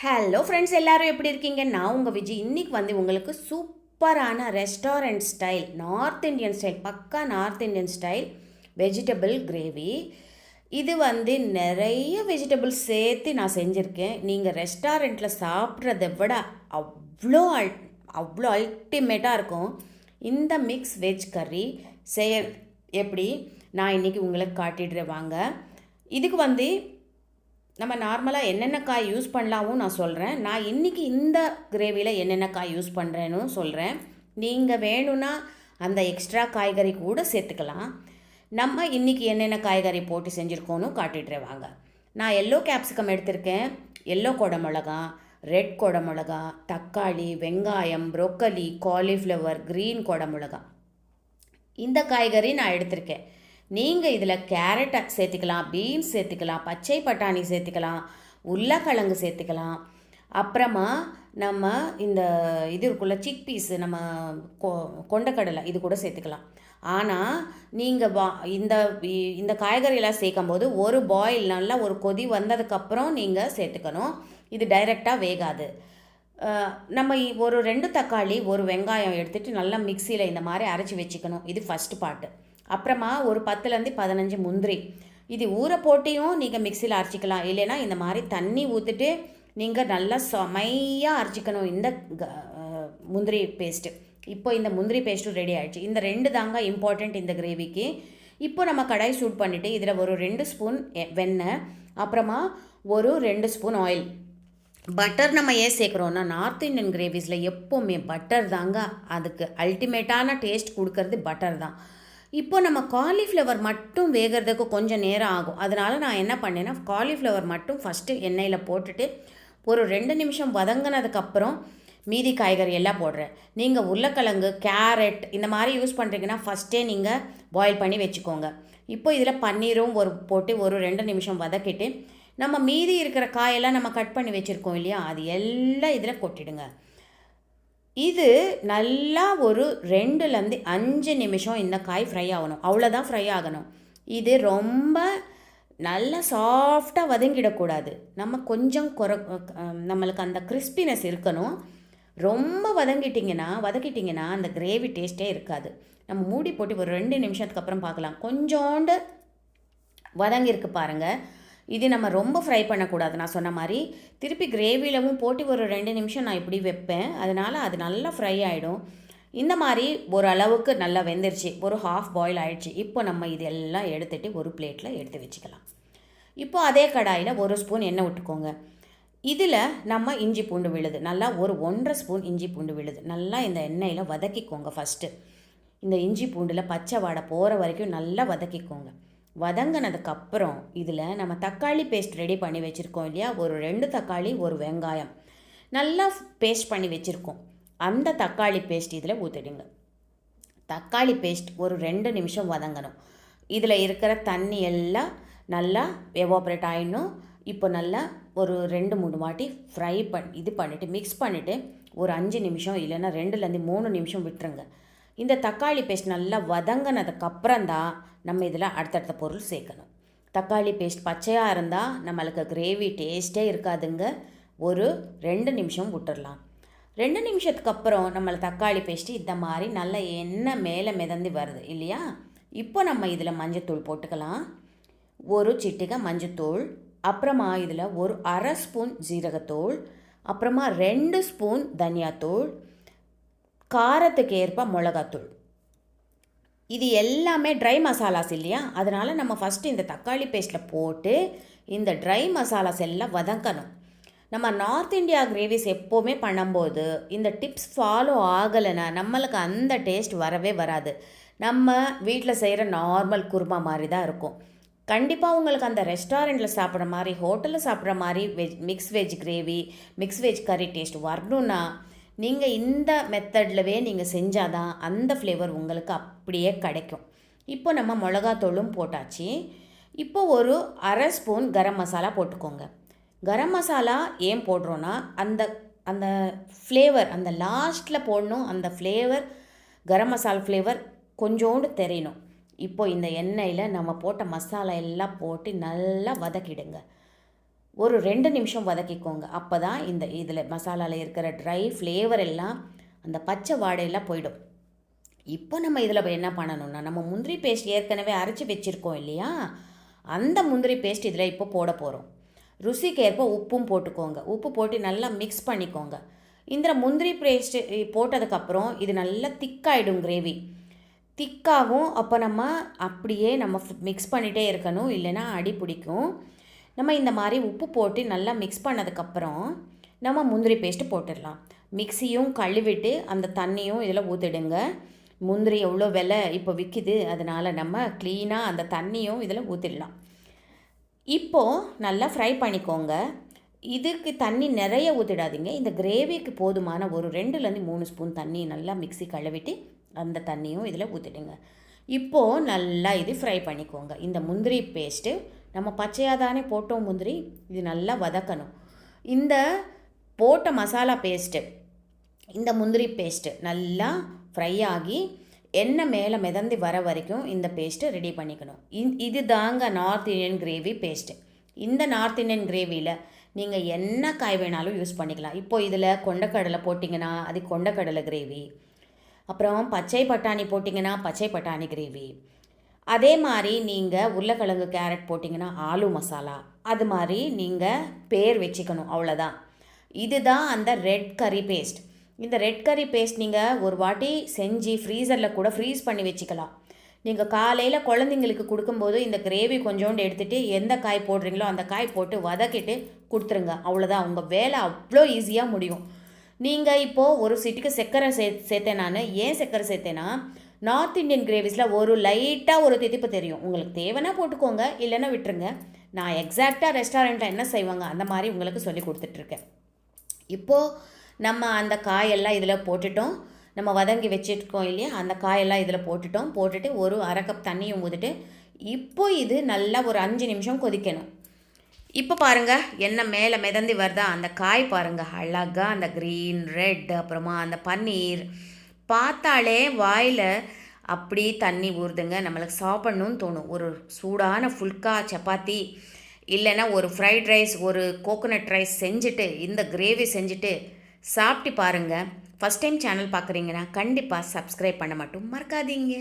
Hello friends எல்லோரும் எப்படி இருக்கீங்க? நான் உங்கள் விஜய் இன்றைக்கி வந்து உங்களுக்கு சூப்பரான restaurant style north Indian style பக்கா north Indian style vegetable gravy இது வந்து நிறைய வெஜிடபிள்ஸ் சேர்த்து நான் செஞ்சுருக்கேன். நீங்கள் ரெஸ்டாரண்ட்டில் சாப்பிட்றத விட அவ்வளோ அல் அவ்வளோ அல்டிமேட்டாக இருக்கும். இந்த மிக்ஸ் வெஜ் கறி செய்ய எப்படி? நான் இன்றைக்கி உங்களுக்கு காட்டிடுறேன் வாங்க. இதுக்கு வந்து நம்ம நார்மலாக என்னென்ன காய் யூஸ் பண்ணலாமும் நான் சொல்கிறேன் நான் இன்றைக்கி இந்த கிரேவியில் என்னென்ன காய் யூஸ் பண்ணுறேன்னு சொல்கிறேன் நீங்கள் வேணும்னா அந்த எக்ஸ்ட்ரா காய்கறி கூட சேர்த்துக்கலாம். நம்ம இன்றைக்கி என்னென்ன காய்கறி போட்டு செஞ்சுருக்கோன்னு காட்டிட்டு வாங்க. நான் எல்லோ கேப்சிகம் எடுத்திருக்கேன். எல்லோ குடமிளகா ரெட் குடமிளகா தக்காளி வெங்காயம் ப்ரொக்கலி காலிஃப்ளவர் க்ரீன் குடமிளகா. இந்த காய்கறி நான் எடுத்திருக்கேன். நீங்கள் இதில் கேரட்டை சேர்த்துக்கலாம் பீன்ஸ் சேர்த்துக்கலாம் பச்சை பட்டாணி சேர்த்துக்கலாம் உருளைக்கிழங்கு சேர்த்துக்கலாம். அப்புறமா நம்ம இந்த இது இருக்குள்ள சிக் பீஸு நம்ம கொ கொண்டக்கடலை இது கூட சேர்த்துக்கலாம். ஆனால் நீங்கள் வா இந்த இந்த காய்கறியெல்லாம் சேர்க்கும்போது ஒரு பாயில் நல்லா ஒரு கொதி வந்ததுக்கப்புறம் நீங்கள் சேர்த்துக்கணும். இது டைரெக்டாக வேகாது. நம்ம ஒரு ரெண்டு தக்காளி ஒரு வெங்காயம் எடுத்துகிட்டு நல்லா மிக்சியில் இந்த மாதிரி அரைச்சி வச்சுக்கணும். இது ஃபஸ்ட்டு பாட்டு அப்புறமா ஒரு பத்துலேருந்து பதினஞ்சு முந்திரி. இது ஊற போட்டியும் நீங்கள் மிக்சியில் அரைச்சிக்கலாம். இல்லைன்னா இந்த மாதிரி தண்ணி ஊற்றிட்டு நீங்கள் நல்லா செமையாக அரைச்சிக்கணும் இந்த க- முந்திரி பேஸ்ட்டு இப்போ இந்த முந்திரி பேஸ்ட்டும் ரெடி ஆகிடுச்சு இந்த ரெண்டு தாங்க இம்பார்ட்டண்ட் இந்த கிரேவிக்கு இப்போ நம்ம கடாய் சூட் பண்ணிவிட்டு இதில் ஒரு ரெண்டு ஸ்பூன் வெண்ணெய் அப்புறமா ஒரு ரெண்டு ஸ்பூன் ஆயில் பட்டர் நம்ம ஏன் சேர்க்குறோன்னா நார்த் இந்தியன் கிரேவிஸில் எப்போவுமே பட்டர் தாங்க அதுக்கு அல்டிமேட்டான டேஸ்ட் கொடுக்கறது பட்டர் தான். இப்போ நம்ம காலிஃப்ளவர் மட்டும் வேகிறதுக்கு கொஞ்சம் நேரம் ஆகும். அதனால் நான் என்ன பண்ணேன்னா காலிஃப்ளவர் மட்டும் ஃபஸ்ட்டு எண்ணெயில் போட்டுட்டு ஒரு ரெண்டு நிமிஷம் வதங்கினதுக்கப்புறம் மீதி காய்கறி எல்லாம் போடுறேன். நீங்கள் உருளைக்கிழங்கு கேரட் இந்த மாதிரி யூஸ் பண்ணுறீங்கன்னா ஃபஸ்ட்டே நீங்கள் பாயில் பண்ணி வச்சுக்கோங்க. இப்போ இதில் பன்னீரும் ஒரு போட்டு ஒரு ரெண்டு நிமிஷம் வதக்கிட்டு நம்ம மீதி இருக்கிற காயெல்லாம் நம்ம கட் பண்ணி வச்சுருக்கோம் இல்லையா அது எல்லாம் இதில் கொட்டிடுங்க. இது நல்லா ஒரு ரெண்டுலேருந்து அஞ்சு நிமிஷம் இந்த காய் ஃப்ரை ஆகணும். அவ்வளோதான் ஃப்ரை ஆகணும். இது ரொம்ப நல்லா சாஃப்டாக வதங்கிடக்கூடாது. நம்ம கொஞ்சம் குற நம்மளுக்கு அந்த கிறிஸ்பினஸ் இருக்கணும். ரொம்ப வதங்கிட்டிங்கன்னா வதக்கிட்டிங்கன்னா அந்த கிரேவி டேஸ்ட்டே இருக்காது. நம்ம மூடி போட்டு ஒரு ரெண்டு நிமிஷத்துக்கு அப்புறம் பார்க்கலாம். கொஞ்சோண்டு வதங்கியிருக்கு பாருங்கள் இது நம்ம ரொம்ப ஃப்ரை பண்ணக்கூடாது. நான் சொன்ன மாதிரி திருப்பி கிரேவிலவும் போட்டு ஒரு ரெண்டு நிமிஷம் நான் இப்படி வைப்பேன். அதனால் அது நல்லா ஃப்ரை ஆகிடும் இந்த மாதிரி ஒரு அளவுக்கு நல்லா வெந்துருச்சு. ஒரு ஹாஃப் பாயில் ஆகிடுச்சு இப்போ நம்ம இதெல்லாம் எடுத்துகிட்டு ஒரு பிளேட்டில் எடுத்து வச்சுக்கலாம். இப்போ அதே கடாயில் ஒரு ஸ்பூன் எண்ணெய் விட்டுக்கோங்க. இதில் நம்ம இஞ்சி பூண்டு விழுது. நல்லா ஒரு ஒன்றரை ஸ்பூன் இஞ்சி பூண்டு விழுது. நல்லா இந்த எண்ணெயில் வதக்கிக்கோங்க ஃபஸ்ட்டு இந்த இஞ்சி பூண்டில் பச்சை வாடை போகிற வரைக்கும் நல்லா வதக்கிக்கோங்க. வதங்கினதுக்கப்புறம் இதில் நம்ம தக்காளி பேஸ்ட் ரெடி பண்ணி வச்சுருக்கோம் இல்லையா? ஒரு ரெண்டு தக்காளி ஒரு வெங்காயம். நல்லா பேஸ்ட் பண்ணி வச்சுருக்கோம். அந்த தக்காளி பேஸ்ட் இதில் ஊற்றிடுங்க தக்காளி பேஸ்ட் ஒரு ரெண்டு நிமிஷம் வதங்கணும். இதில் இருக்கிற தண்ணி எல்லாம் நல்லா எவாப்ரேட் ஆகிடணும் இப்போ நல்லா ஒரு ரெண்டு மூணு வாட்டி ஃப்ரை பண் இது பண்ணிவிட்டு மிக்ஸ் பண்ணிவிட்டு ஒரு அஞ்சு நிமிஷம் இல்லைன்னா ரெண்டுலேருந்து மூணு நிமிஷம் விட்டுருங்க. இந்த தக்காளி பேஸ்ட் நல்லா வதங்கினதுக்கப்புறம் தான் நம்ம இதில் அடுத்தடுத்த பொருள் சேர்க்கணும். தக்காளி பேஸ்ட் பச்சையாக இருந்தால் நம்மளுக்கு கிரேவி டேஸ்ட்டே இருக்காதுங்க. ஒரு ரெண்டு நிமிஷம் விட்டுடலாம் ரெண்டு நிமிஷத்துக்கு அப்புறம் நம்மளை தக்காளி பேஸ்ட்டு இந்த மாதிரி நல்ல எண்ணெய் மேலே மிதந்து வருது இல்லையா? இப்போ நம்ம இதில் மஞ்சத்தூள் போட்டுக்கலாம். ஒரு சிட்டிகை மஞ்சத்தூள் அப்புறமா இதில் ஒரு அரை ஸ்பூன் ஜீரகத்தூள் அப்புறமா ரெண்டு ஸ்பூன் தனியாத்தூள் காரத்துக்கு ஏற்ப மிளகாத்தூள். இது எல்லாமே ட்ரை மசாலாஸ் இல்லையா? அதனால் நம்ம ஃபஸ்ட்டு இந்த தக்காளி பேஸ்ட்டில் போட்டு இந்த ட்ரை மசாலாஸ் எல்லாம் வதக்கணும் நம்ம நார்த் இந்தியா கிரேவிஸ் எப்போவுமே பண்ணும்போது இந்த டிப்ஸ் ஃபாலோ ஆகலைன்னா நம்மளுக்கு அந்த டேஸ்ட் வரவே வராது. நம்ம வீட்டில் செய்கிற நார்மல் குருமா மாதிரி தான் இருக்கும். கண்டிப்பாக உங்களுக்கு அந்த ரெஸ்டாரண்ட்டில் சாப்பிட்ற மாதிரி ஹோட்டலில் சாப்பிட்ற மாதிரி veg mix veg gravy mix veg கறி டேஸ்ட் வரணுன்னா நீங்கள் இந்த மெத்தட்லவே நீங்கள் செஞ்சாதான் அந்த ஃப்ளேவர் உங்களுக்கு அப்படியே கிடைக்கும். இப்போ நம்ம மிளகாத்தூளும் போட்டாச்சு. இப்போ ஒரு அரை ஸ்பூன் கரம் மசாலா போட்டுக்கோங்க. கரம் மசாலா ஏன் போடுறோன்னா அந்த அந்த ஃப்ளேவர் அந்த லாஸ்ட்டில் போடணும் அந்த ஃப்ளேவர் கரம் மசாலா ஃப்ளேவர் கொஞ்சோண்டு தெரியணும். இப்போ இந்த எண்ணெயில் நம்ம போட்ட மசாலா எல்லாம் போட்டு நல்லா வதக்கிடுங்க. ஒரு ரெண்டு நிமிஷம் வதக்கிக்கோங்க. அப்போ தான் இந்த இதில் மசாலாவில் இருக்கிற ட்ரை ஃப்ளேவர் எல்லாம் அந்த பச்சை வாடையெல்லாம் போயிடும். இப்போ நம்ம இதில் என்ன பண்ணணும்னா நம்ம முந்திரி பேஸ்ட் ஏற்கனவே அரைச்சி வச்சுருக்கோம் இல்லையா? அந்த முந்திரி பேஸ்ட் இதில் இப்போ போட போகிறோம் ருசிக்கு ஏற்ப உப்பும் போட்டுக்கோங்க. உப்பு போட்டு நல்லா மிக்ஸ் பண்ணிக்கோங்க. இந்த முந்திரி பேஸ்ட்டு போட்டதுக்கப்புறம் இது நல்லா திக்காயிடும் கிரேவி திக்காகும் அப்போ நம்ம அப்படியே நம்ம மிக்ஸ் பண்ணிகிட்டே இருக்கணும். இல்லைன்னா அடி பிடிக்கும். நம்ம இந்த மாதிரி உப்பு போட்டு நல்லா மிக்ஸ் பண்ணதுக்கப்புறம் நம்ம முந்திரி பேஸ்ட்டு போட்டுடலாம். மிக்சியும் கழுவிட்டு அந்த தண்ணியும் இதில் ஊற்றிடுங்க முந்திரி எவ்வளோ விலை இப்போ விற்கிது அதனால் நம்ம க்ளீனாக அந்த தண்ணியும் இதில் ஊற்றிடலாம் இப்போது நல்லா ஃப்ரை பண்ணிக்கோங்க. இதுக்கு தண்ணி நிறைய ஊற்றிடாதீங்க இந்த கிரேவிக்கு போதுமான ஒரு ரெண்டுலேருந்து மூணு ஸ்பூன் தண்ணி நல்லா மிக்ஸி கழுவிட்டு அந்த தண்ணியும் இதில் ஊற்றிடுங்க இப்போது நல்லா இது ஃப்ரை பண்ணிக்கோங்க. இந்த முந்திரி பேஸ்ட்டு நம்ம பச்சையாக தானே போட்டோம் முந்திரி இது நல்லா வதக்கணும். இந்த போட்ட மசாலா பேஸ்ட்டு இந்த முந்திரி பேஸ்ட்டு நல்லா ஃப்ரை ஆகி எண்ணெய் மேலே மிதந்து வர வரைக்கும் இந்த பேஸ்ட்டு ரெடி பண்ணிக்கணும். இந் இது தாங்க நார்த் இந்தியன் கிரேவி பேஸ்ட்டு இந்த நார்த் இந்தியன் கிரேவியில் நீங்கள் என்ன காய் வேணாலும் யூஸ் பண்ணிக்கலாம். இப்போ இதில் கொண்டக்கடலை போட்டிங்கன்னா அது கொண்டக்கடலை கிரேவி அப்புறம் பச்சை பட்டாணி போட்டிங்கன்னா பச்சை பட்டாணி கிரேவி அதே மாதிரி நீங்கள் உருளைக்கிழங்கு கேரட் போட்டிங்கன்னா ஆலு மசாலா. அது மாதிரி நீங்கள் பேர் வச்சுக்கணும் அவ்வளோதான் இதுதான் அந்த ரெட் கறி பேஸ்ட். இந்த ரெட் கறி பேஸ்ட் நீங்கள் ஒரு வாட்டி செஞ்சு ஃப்ரீசரில் கூட ஃப்ரீஸ் பண்ணி வச்சுக்கலாம். நீங்கள் காலையில் குழந்தைங்களுக்கு கொடுக்கும்போது இந்த கிரேவி கொஞ்சோண்டு எடுத்துகிட்டு எந்த காய் போடுறீங்களோ அந்த காய் போட்டு வதக்கிட்டு கொடுத்துருங்க அவ்வளோதான் உங்கள் வேலை அவ்வளோ ஈஸியாக முடியும். நீங்கள் இப்போது ஒரு சிட்டிக்கு சர்க்கரை சே சேர்த்தேன் நான். ஏன் சர்க்கரை சேர்த்தேன்னா நார்த் இந்தியன் கிரேவிஸில் ஒரு லைட்டாக ஒரு திதிப்பு தெரியும். உங்களுக்கு தேவைன்னா போட்டுக்கோங்க இல்லைன்னா விட்டுருங்க. நான் எக்ஸாக்டாக ரெஸ்டாரண்ட்டில் என்ன செய்வாங்க அந்த மாதிரி உங்களுக்கு சொல்லி கொடுத்துட்ருக்கேன். இப்போது நம்ம அந்த காயெல்லாம் இதில் போட்டுட்டோம். நம்ம வதங்கி வச்சுருக்கோம் இல்லையா? அந்த காயெல்லாம் இதில் போட்டுட்டோம். போட்டுட்டு ஒரு அரை கப் தண்ணியும் ஊதிட்டு இப்போ இது நல்லா ஒரு அஞ்சு நிமிஷம் கொதிக்கணும். இப்போ பாருங்கள் என்ன மேலே மிதந்து வருதா? அந்த காய் பாருங்கள் அழகாக அந்த க்ரீன் ரெட் அப்புறமா அந்த பன்னீர் பார்த்தாலே வாயில் அப்படி தண்ணி ஊறுதுங்க நம்மளுக்கு சாப்பிட்ணுன்னு தோணும். ஒரு சூடான ஃபுல்கா சப்பாத்தி இல்லைன்னா ஒரு ஃப்ரைட் ரைஸ் ஒரு கோகோனட் ரைஸ் செஞ்சுட்டு இந்த கிரேவி செஞ்சுட்டு சாப்பிட்டு பாருங்கள் ஃபஸ்ட் டைம் சேனல் பார்க்குறீங்கன்னா கண்டிப்பாக சப்ஸ்கிரைப் பண்ண மட்டும் மறக்காதீங்க.